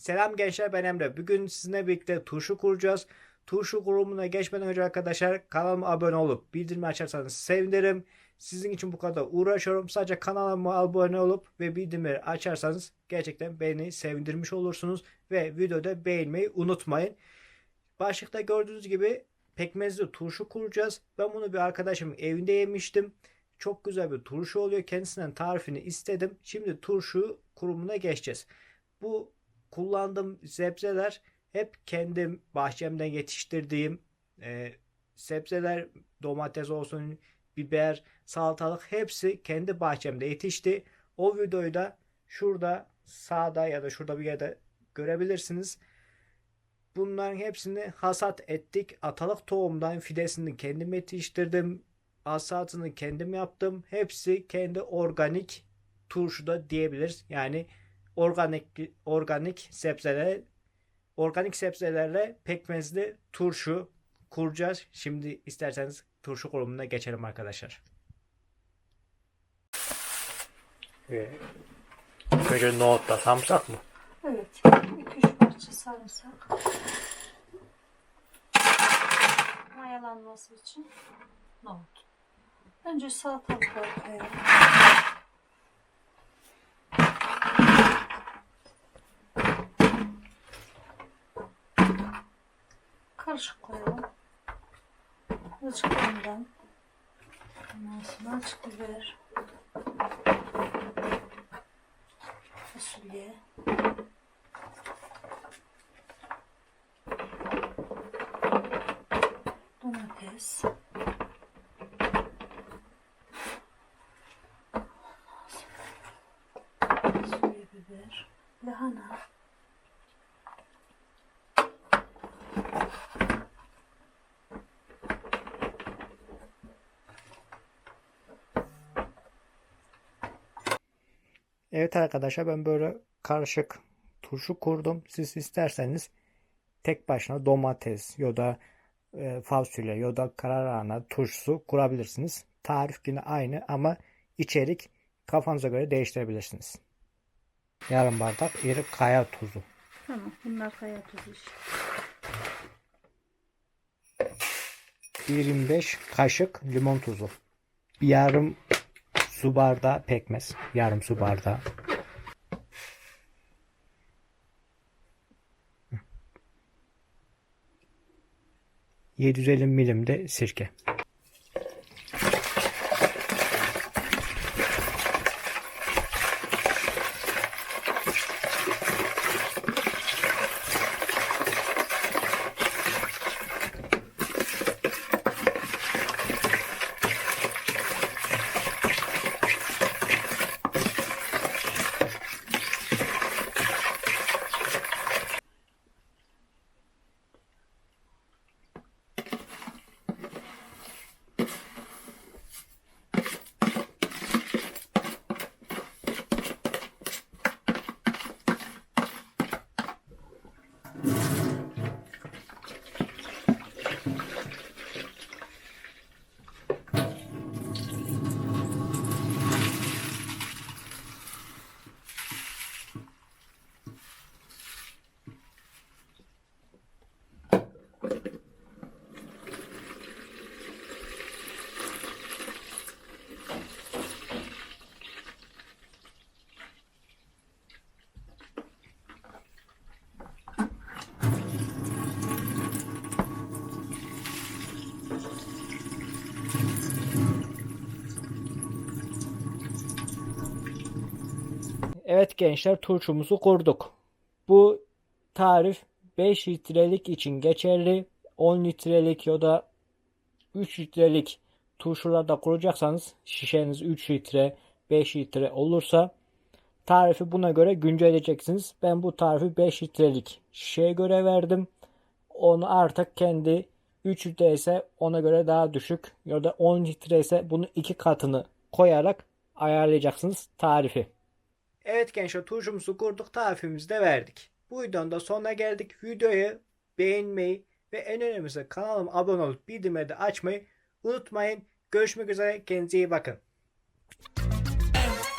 Selam gençler ben Emre. Bugün sizinle birlikte turşu kuracağız. Turşu kurumuna geçmeden önce arkadaşlar kanalıma abone olup bildirimi açarsanız sevinirim. Sizin için bu kadar uğraşıyorum. Sadece kanalıma abone olup ve bildirimleri açarsanız gerçekten beni sevindirmiş olursunuz. Ve videoda beğenmeyi unutmayın. Başlıkta gördüğünüz gibi pekmezli turşu kuracağız. Ben bunu bir arkadaşımın evinde yemiştim. Çok güzel bir turşu oluyor. Kendisinden tarifini istedim. Şimdi turşu kurumuna geçeceğiz. Bu kullandığım sebzeler hep kendim bahçemden yetiştirdiğim e, sebzeler domates olsun biber salatalık hepsi kendi bahçemde yetişti. O videoyu da şurada sağda ya da şurada bir yerde görebilirsiniz. Bunların hepsini hasat ettik. Atalık tohumdan fidesini kendim yetiştirdim. Hasatını kendim yaptım. Hepsi kendi organik turşuda diyebiliriz. Yani organik organik sebzeler organik sebzelerle pekmezli turşu kuracağız. Şimdi isterseniz turşu kurumuna geçelim arkadaşlar. Ee, Önce nohutta samsak mı? Evet. 2-3 parça sarımsak. Mayalanması için nohut. Önce salatalıkları koyalım. Karışık koyalım. Azıcık ondan. Ondan sonra açık biber. Fasulye. domates, fasulye biber, lahana, Evet arkadaşlar ben böyle karışık turşu kurdum. Siz isterseniz tek başına domates ya da e, fasulye ya da karalahana turşusu kurabilirsiniz. Tarif yine aynı ama içerik kafanıza göre değiştirebilirsiniz. Yarım bardak iri kaya tuzu. Tamam bunlar kaya tuzu işte. 25 kaşık limon tuzu. Bir yarım su bardağı pekmez. Yarım su bardağı. ...750 milim de sirke. Evet gençler turşumuzu kurduk. Bu tarif 5 litrelik için geçerli. 10 litrelik ya da 3 litrelik turşularda kuracaksanız şişeniz 3 litre 5 litre olursa tarifi buna göre güncelleyeceksiniz. Ben bu tarifi 5 litrelik şişeye göre verdim. Onu artık kendi 3 litre ise ona göre daha düşük ya da 10 litre ise bunu iki katını koyarak ayarlayacaksınız tarifi. Evet gençler turşumuzu kurduk tarifimizi de verdik. Bu videonun da sonuna geldik. Videoyu beğenmeyi ve en önemlisi kanalıma abone olup bildirimleri de açmayı unutmayın. Görüşmek üzere kendinize iyi bakın.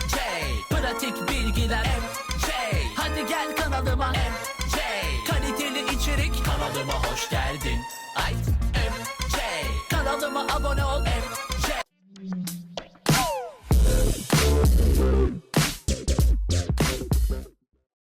J Pratik bilgiler M J Hadi gel kanalıma M kanalıma hoş geldin. Ay MJ. Kanalıma abone ol.